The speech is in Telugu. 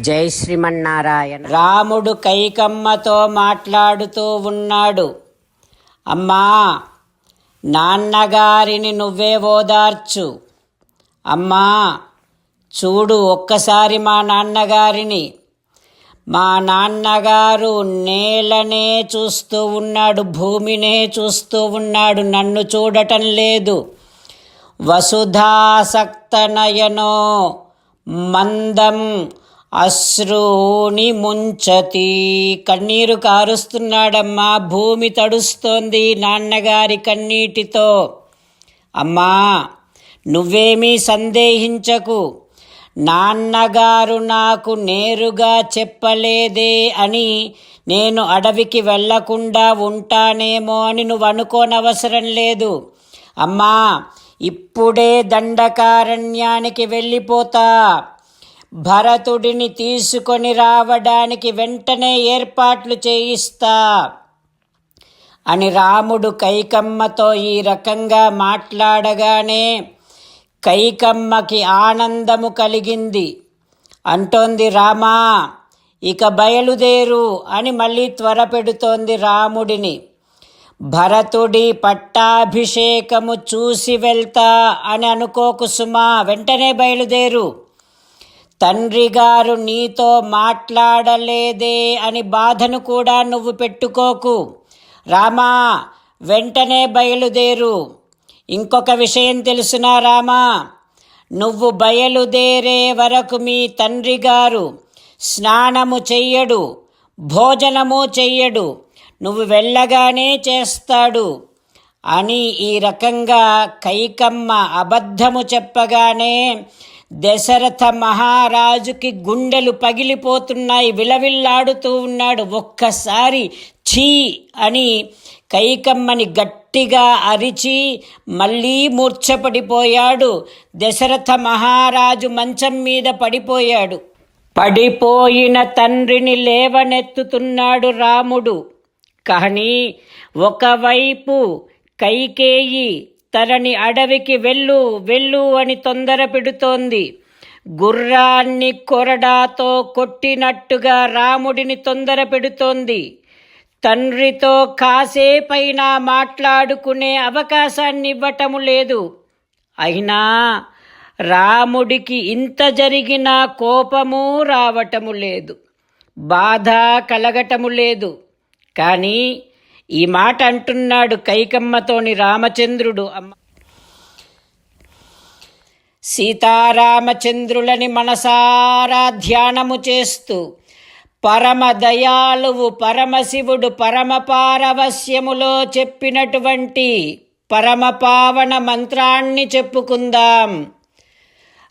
జై శ్రీమన్నారాయణ. రాముడు కైకమ్మతో మాట్లాడుతూ ఉన్నాడు. అమ్మా నాన్నగారిని నువ్వే ఓదార్చు. అమ్మా చూడు ఒక్కసారి మా నాన్నగారిని. మా నాన్నగారు నేలనే చూస్తూ ఉన్నాడు భూమినే చూస్తూ ఉన్నాడు నన్ను చూడటం లేదు. వసుధాసక్తనయనో మందం అశ్రూని ముంచతి. కన్నీరు కారుస్తున్నాడమ్మా భూమి తడుస్తోంది నాన్నగారి కన్నీటితో. అమ్మా నువ్వేమీ సందేహించకు. నాన్నగారు నాకు నేరుగా చెప్పలేదే అని నేను అడవికి వెళ్ళకుండా ఉంటానేమో అని నువ్వు అనుకోనవసరం లేదు. అమ్మా ఇప్పుడే దండకారణ్యానికి వెళ్ళిపోతా. భరతుడిని తీసుకొని రావడానికి వెంటనే ఏర్పాట్లు చేయిస్తా అని రాముడు కైకమ్మతో ఈ రకంగా మాట్లాడగానే కైకమ్మకి ఆనందము కలిగింది. అంటోంది రామా ఇక బయలుదేరు అని మళ్ళీ త్వరపెడుతోంది రాముడిని. భరతుడి పట్టాభిషేకము చూసి వెళ్తా అని అనుకోకు సుమా వెంటనే బయలుదేరు. తండ్రి గారు నీతో మాట్లాడలేదే అని బాధను కూడా నువ్వు పెట్టుకోకు. రామా వెంటనే బయలుదేరు. ఇంకొక విషయం తెలుసునా రామా? నువ్వు బయలుదేరే వరకు మీ తండ్రి గారు స్నానము చెయ్యడు భోజనము చెయ్యడు నువ్వు వెళ్ళగానే చేస్తాడు అని ఈ రకంగా కైకమ్మ అబద్ధము చెప్పగానే దశరథ మహారాజుకి గుండెలు పగిలిపోతున్నాయి విలవిల్లాడుతూ ఉన్నాడు. ఒక్కసారి ఛీ అని కైకమ్మని గట్టిగా అరిచి మళ్ళీ మూర్ఛపడిపోయాడు. దశరథ మహారాజు మంచం మీద పడిపోయాడు. పడిపోయిన తండ్రిని లేవనెత్తుతున్నాడు రాముడు. కానీ ఒకవైపు కైకేయి తనని అడవికి వెళ్ళు వెళ్ళు అని తొందర పెడుతోంది. గుర్రాన్ని కొరడాతో కొట్టినట్టుగా రాముడిని తొందర పెడుతోంది. తండ్రితో కాసేపైనా మాట్లాడుకునే అవకాశాన్ని ఇవ్వటము లేదు. అయినా రాముడికి ఇంత జరిగిన కోపము రావటము లేదు. బాధ కలగటము లేదు. కానీ ఈ మాట అంటున్నాడు కైకమ్మతోని రామచంద్రుడు. అమ్మ. సీతారామచంద్రులని మనసారా ధ్యానము చేస్తూ పరమ దయాళువు పరమశివుడు పరమపారవశ్యములో చెప్పినటువంటి పరమపావన మంత్రాన్ని చెప్పుకుందాం.